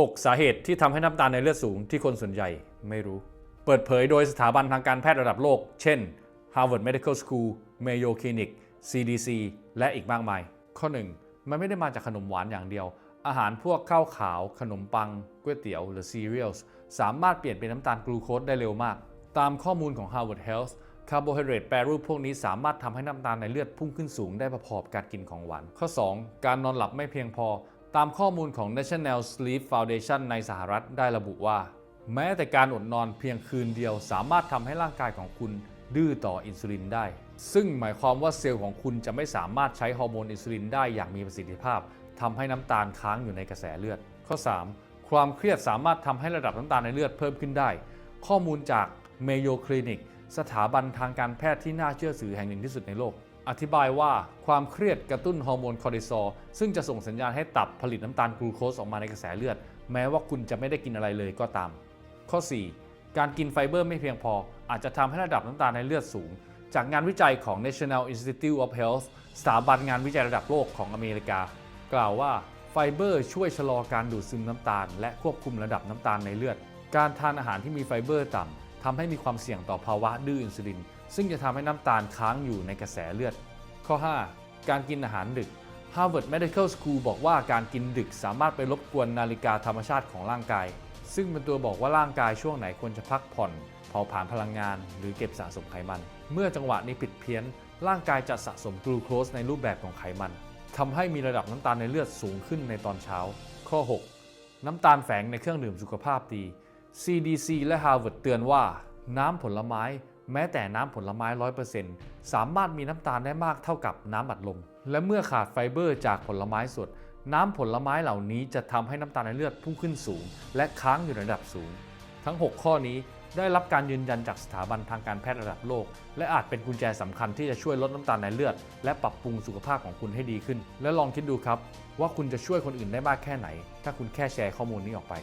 6 สาเหตุที่ทำให้น้ำตาลในเลือดสูงที่คนส่วนใหญ่ไม่รู้ เปิดเผยโดยสถาบันทางการแพทย์ระดับโลก เช่น Harvard Medical School Mayo Clinic CDC และอีกมากมาย ข้อ 1 มันไม่ได้มาจากขนมหวานอย่างเดียว อาหารพวกข้าวขาว ขนมปังก๋วยเตี๋ยวหรือ cereals สามารถเปลี่ยนเป็นน้ำตาลกลูโคสได้เร็วมาก ตามข้อมูลของ Harvard Health คาร์โบไฮเดรตแปรรูปพวกนี้สามารถทำให้น้ำตาลในเลือดพุ่งขึ้นสูงได้พอๆกับการกินของหวาน ข้อ 2 การนอนหลับไม่เพียงพอ ตามข้อมูลของ National Sleep Foundation ในสหรัฐได้ระบุว่า แม้แต่การอดนอนเพียงคืนเดียวสามารถทำให้ร่างกายของคุณดื้อต่ออินซูลินได้ ซึ่งหมายความว่าเซลล์ของคุณจะไม่สามารถใช้ฮอร์โมนอินซูลินได้อย่างมีประสิทธิภาพทำให้น้ำตาลค้างอยู่ในกระแสเลือด ข้อ 3 ความเครียดสามารถทำให้ระดับน้ำตาลในเลือดเพิ่มขึ้นได้ ข้อมูลจาก Mayo Clinic สถาบันทางการแพทย์ที่น่าเชื่อถือแห่งหนึ่งที่สุดในโลก อธิบายว่าความเครียดกระตุ้นฮอร์โมนคอร์ติซอลซึ่งจะส่งสัญญาณให้ตับผลิตน้ำตาลกลูโคสออกมาในกระแสเลือด แม้ว่าคุณจะไม่ได้กินอะไรเลยก็ตาม ข้อ 4 การกินไฟเบอร์ไม่เพียงพอ อาจจะทำให้ระดับน้ำตาลในเลือดสูง จากงานวิจัยของ National Institute of Health สถาบันงานวิจัยระดับโลกของอเมริกา กล่าวว่าไฟเบอร์ช่วยชะลอการดูดซึมน้ำตาล และควบคุมระดับน้ำตาลในเลือด การทานอาหารที่มีไฟเบอร์ต่ำ ทำให้มีความเสี่ยงต่อภาวะดื้ออินซูลิน ซึ่งจะทำให้น้ำตาลค้างอยู่ในกระแสเลือด ข้อ 5 การกินอาหารดึก Harvard Medical School บอกว่าการกินดึกสามารถไปรบกวนนาฬิกาธรรมชาติของร่างกาย ซึ่งเป็นตัวบอกว่าร่างกายช่วงไหนควรจะพักผ่อนเผาผลาญพลังงาน หรือเก็บสะสมไขมัน เมื่อจังหวะนี้ผิดเพี้ยน ร่างกายจะสะสมกลูโคสในรูปแบบของไขมันทำให้มีระดับน้ำตาลในเลือดสูงขึ้นในตอนเช้า ข้อ 6 น้ำตาลแฝงในเครื่องดื่มสุขภาพดี CDC และ Harvard เตือนว่าน้ำผลไม้ แม้แต่น้ำผลไม้ 100%สามารถมีน้ำตาลได้มากเท่ากับน้ำอัดลม และเมื่อขาดไฟเบอร์จากผลไม้สด น้ำผลไม้เหล่านี้จะทำให้น้ำตาลในเลือดพุ่งขึ้นสูง และค้างอยู่ในระดับสูง ทั้ง 6 ข้อนี้ได้รับการยืนยันจากสถาบันทางการแพทย์ระดับโลก และอาจเป็นกุญแจสำคัญที่จะช่วยลดน้ำตาลในเลือด และปรับปรุงสุขภาพของคุณให้ดีขึ้น และลองคิดดูครับ ว่าคุณจะช่วยคนอื่นได้มากแค่ไหน ถ้าคุณแค่แชร์ข้อมูลนี้ออกไป